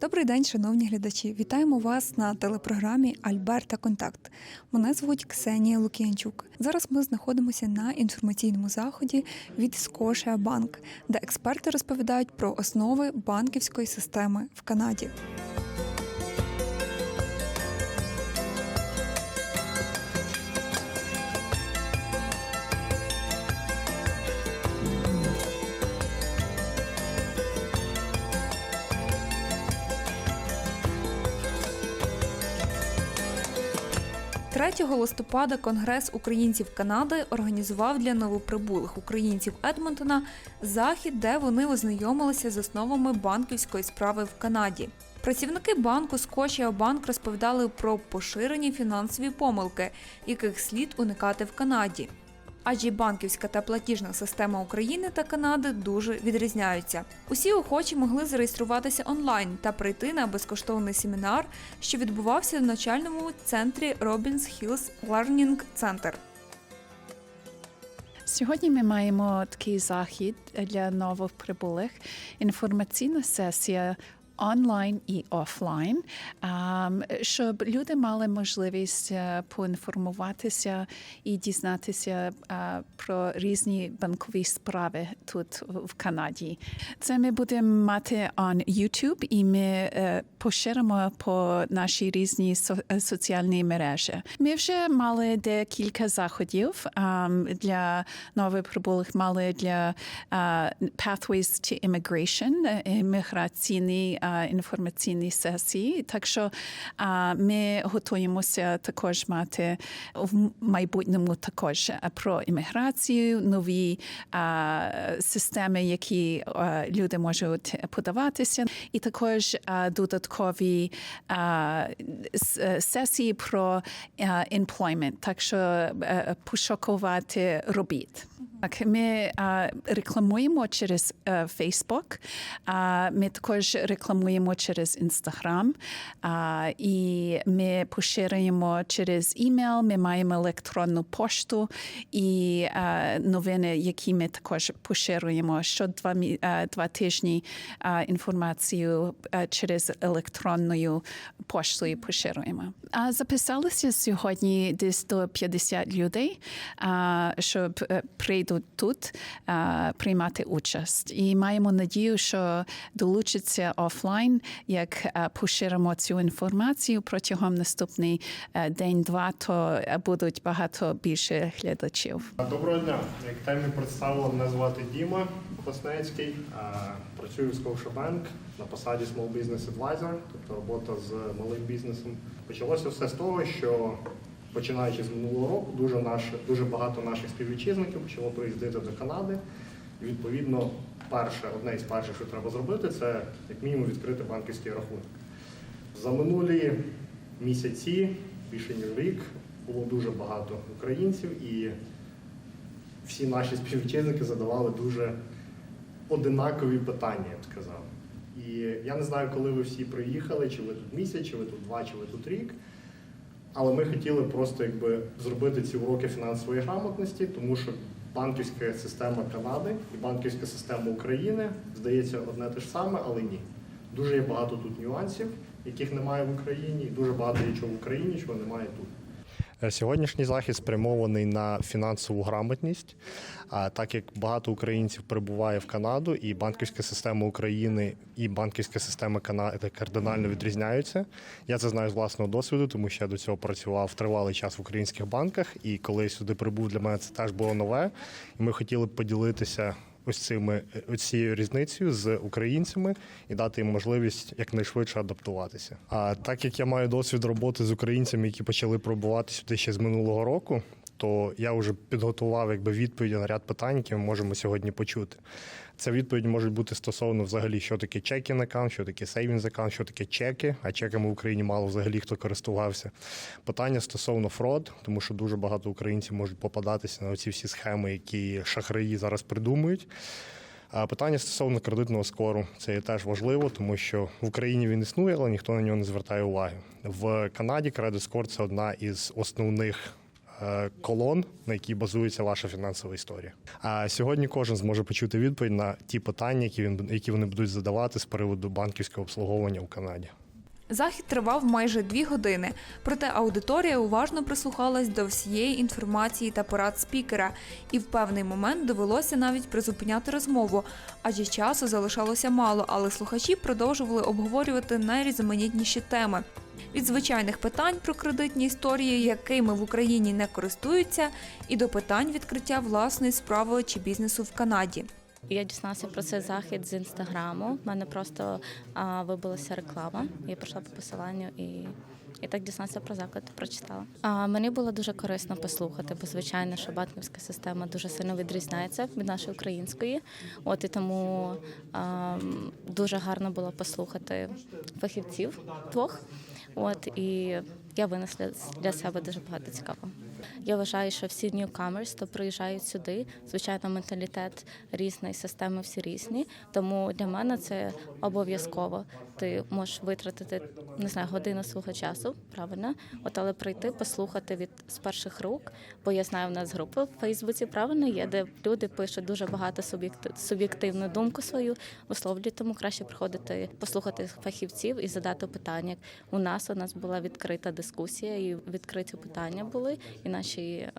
Добрий день, шановні глядачі. Вітаємо вас на телепрограмі Альберта Контакт. Мене звуть Ксенія Лук'янчук. Зараз ми знаходимося на інформаційному заході від Scotia де експерти розповідають про основи банківської системи в Канаді. – 3 листопада Конгрес українців Канади організував для новоприбулих українців Едмонтона захід, де вони ознайомилися з основами банківської справи в Канаді. Працівники банку Банк розповідали про поширені фінансові помилки, яких слід уникати в Канаді. Адже банківська та платіжна система України та Канади дуже відрізняються. Усі охочі могли зареєструватися онлайн та прийти на безкоштовний семінар, що відбувався в навчальному центрі Robbins Hills Learning Center. Сьогодні ми маємо такий захід для новоприбулих. Інформаційна сесія. Онлайн і офлайн, щоб люди мали можливість е, поінформуватися і дізнатися е, про різні банкові справи тут в Канаді. Це ми будемо мати on YouTube і ми е, поширимо по наші різні со- соціальні мережі. Ми вже мали декілька заходів для новоприбулих, мали для Pathways to Immigration, імміграційні а, інформаційні сесії. Так що а, ми готуємося також мати в майбутньому також а, про імміграцію, нові системи, які люди можуть подаватися, і також додаткові е, сесії про employment, так що е, пошукувати робіт. Так, ми а, рекламуємо через е, а, ми також рекламуємо через а, і ми поширюємо через імейл, ми маємо електронну пошту і а, новини, які ми також поширюємо. Що а, два тижні а, інформацію через електронною поштою поширюємо. А записалися сьогодні десь до 50 людей, а, щоб е, прийдуть тут а, приймати участь. І маємо надію, що долучаться офлайн, як е, поширимо цю інформацію протягом наступний е, день-два, то будуть багато більше глядачів. Доброго дня. Як темі представила, мене звати Діма Коснецький. Е, Працюю в Scotiabank на посаді Small Business Advisor, тобто робота з малим бізнесом. Почалося все з того, що починаючи з минулого року, дуже, наш, дуже багато наших співвітчизників почало приїздити до Канади. І відповідно, перше, одне із перших, що треба зробити, це як мінімум відкрити банківський рахунок. За минулі місяці, більше ніж рік, було дуже багато українців, і всі наші співвітчизники задавали дуже одинакові питання, я б сказав. І я не знаю, коли ви всі приїхали, чи ви тут місяць, чи ви тут два, чи ви тут рік. Але ми хотіли просто якби зробити ці уроки фінансової грамотності, тому що банківська система Канади і банківська система України здається одне те ж саме, але ні. Дуже є багато тут нюансів, яких немає в Україні, і дуже багато є чого в Україні, чого немає тут. Е, Сьогоднішній захід спрямований на фінансову грамотність. А так як багато українців прибуває в Канаду, і банківська система України і банківська система Канади кардинально відрізняються. Я це знаю з власного досвіду, тому що я до цього працював тривалий час в українських банках, і коли я сюди прибув, для мене це теж було нове. І ми хотіли б поділитися. Ось цими ось цією різницею з українцями і дати їм можливість якнайшвидше адаптуватися. А так як я маю досвід роботи з українцями, які почали пробувати сюди ще з минулого року, то я вже підготував якби відповіді на ряд питань, які ми можемо сьогодні почути. Це відповіді можуть бути стосовно взагалі, що таке чекінг аккаунт, що таке сейвінг аккаунт, що таке чеки, а чеками в Україні мало взагалі хто користувався. Питання стосовно фрод, тому що дуже багато українців можуть попадатися на ці всі схеми, які шахраї зараз придумують. А питання стосовно кредитного скору це є теж важливо, тому що в Україні він існує, але ніхто на нього не звертає уваги. В Канаді кредит скор це одна із основних колон, на якій базується ваша фінансова історія. А сьогодні кожен зможе почути відповідь на ті питання, які він які вони будуть задавати з приводу банківського обслуговування у Канаді. Захід тривав майже дві години, проте аудиторія уважно прислухалась до всієї інформації та порад спікера, і в певний момент довелося навіть призупиняти розмову, адже часу залишалося мало, але слухачі продовжували обговорювати найрізноманітніші теми. Від звичайних питань про кредитні історії, якими в Україні не користуються, і до питань відкриття власної справи чи бізнесу в Канаді. Я дізналася про цей захід з інстаграму. У мене просто а, вибилася реклама. Я прийшла по посиланню і. І так дізналася про заклад, прочитала. А мені було дуже корисно послухати, бо звичайно, що банківська система дуже сильно відрізняється від нашої української. От і тому а, дуже гарно було послухати фахівців двох. От і я винесла для себе дуже багато цікавого. Я вважаю, що всі newcomers, то приїжджають сюди, звичайно, менталітет різний, системи всі різні. Тому для мене це обов'язково. Ти можеш витратити не знаю годину свого часу, правильно? От але прийти, послухати від з перших рук, бо я знаю, в нас групи в Фейсбуці правильно є, де люди пишуть дуже багато суб'єкти- суб'єктивну думку свою висловлюють, тому краще приходити послухати фахівців і задати питання. У нас у нас була відкрита дискусія, і відкриті питання були, і наші е,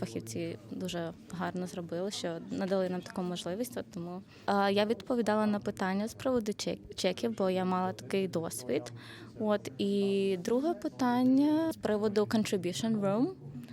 фахівці дуже гарно зробили, що надали нам таку можливість. От тому е, я відповідала на питання з приводу чек- чеків, бо я мала такий досвід. От і друге питання з приводу contribution room.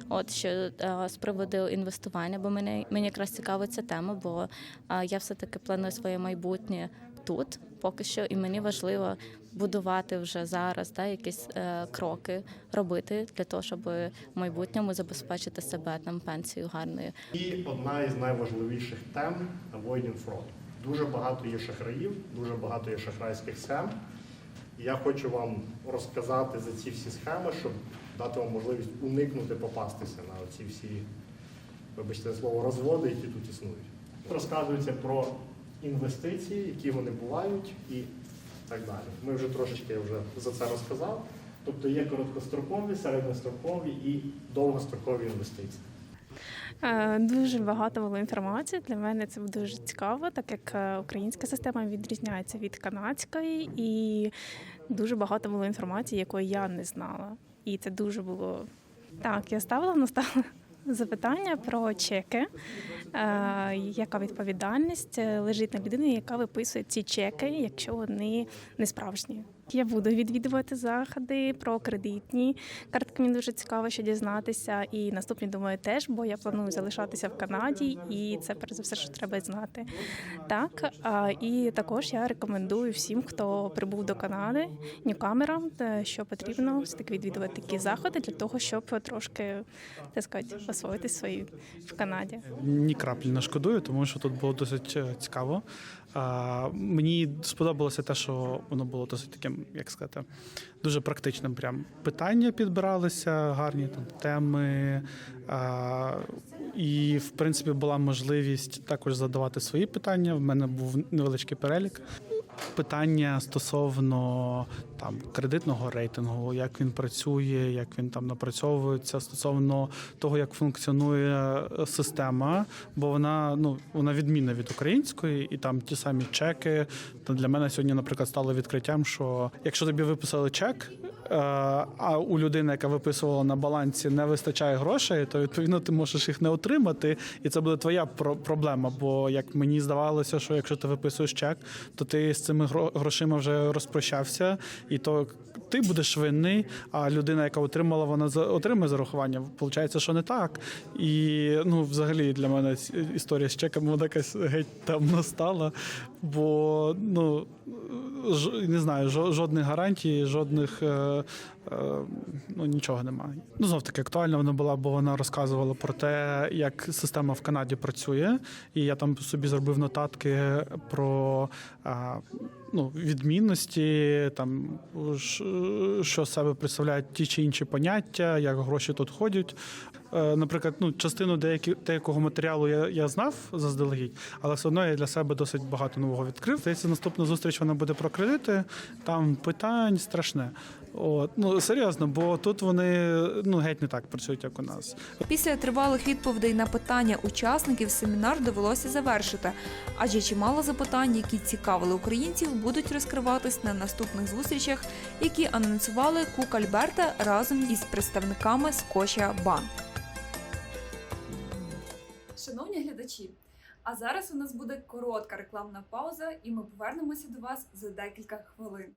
От що е, з приводу інвестування, бо мене мені якраз цікава ця тема, бо е, я все таки планую своє майбутнє тут, поки що, і мені важливо будувати вже зараз да, якісь е, кроки робити для того, щоб в майбутньому забезпечити себе там пенсію гарною. І одна із найважливіших тем avoiding fraud. Дуже багато є шахраїв, дуже багато є шахрайських схем. І я хочу вам розказати за ці всі схеми, щоб дати вам можливість уникнути попастися на ці всі, вибачте слово, розводи, які тут існують. Розказується про інвестиції, які вони бувають, і так далі. Ми вже трошечки вже за це розказав. Тобто є короткострокові, середньострокові і довгострокові інвестиції. Е, Дуже багато було інформації. Для мене це дуже цікаво, так як е, українська система відрізняється від канадської, і дуже багато було інформації, якої я не знала. І це дуже було так. Я ставила наставила запитання про чеки, е, яка відповідальність лежить на людині, яка виписує ці чеки, якщо вони не справжні. Я буду відвідувати заходи про кредитні картки. Мені дуже цікаво, що дізнатися. І наступні думаю теж, бо я планую залишатися в Канаді, і це перш за все, що треба знати. Так і також я рекомендую всім, хто прибув до Канади, ньюкамерам, що потрібно все таки відвідувати такі заходи для того, щоб трошки так сказати, освоїти свої в Канаді. Ні краплі не шкодую, тому що тут було досить е, цікаво. А, мені сподобалося те, що воно було досить таким, як сказати, дуже практичним. Прям питання підбиралися, гарні там теми. А, і, в принципі, була можливість також задавати свої питання. В мене був невеличкий перелік. Питання стосовно там кредитного рейтингу, як він працює, як він там напрацьовується, стосовно того, як функціонує е, система, бо вона ну вона відмінна від української, і там ті самі чеки. Та для мене сьогодні, наприклад, стало відкриттям, що якщо тобі виписали чек, а у людини, яка виписувала на балансі, не вистачає грошей, то відповідно ти можеш їх не отримати, і це буде твоя проблема. Бо як мені здавалося, що якщо ти виписуєш чек, то ти з цими грошима вже розпрощався, і то ти будеш винний, а людина, яка отримала, вона отримає зарахування. Получається, що не так. І ну, взагалі для мене історія з чеками вона якась геть темно стала, бо ну ж, не знаю, жодних гарантій, жодних. Е, е, ну нічого немає. Ну знов таки актуальна вона була, бо вона розказувала про те, як система в Канаді працює, і я там собі зробив нотатки про а, ну, відмінності, там що себе представляють ті чи інші поняття, як гроші тут ходять. Е, Наприклад, ну частину деякі, деякого матеріалу я, я знав заздалегідь, але все одно я для себе досить багато нового відкрив. Здається, наступна зустріч вона буде про кредити. Там питань страшне. От, ну, серйозно, бо тут вони ну геть не так працюють, як у нас. Після тривалих відповідей на питання учасників семінар довелося завершити, адже чимало запитань, які цікавили українців, будуть розкриватись на наступних зустрічах, які анонсували Кук Альберта разом із представниками Скоча Банк. Глядачі, а зараз у нас буде коротка рекламна пауза, і ми повернемося до вас за декілька хвилин.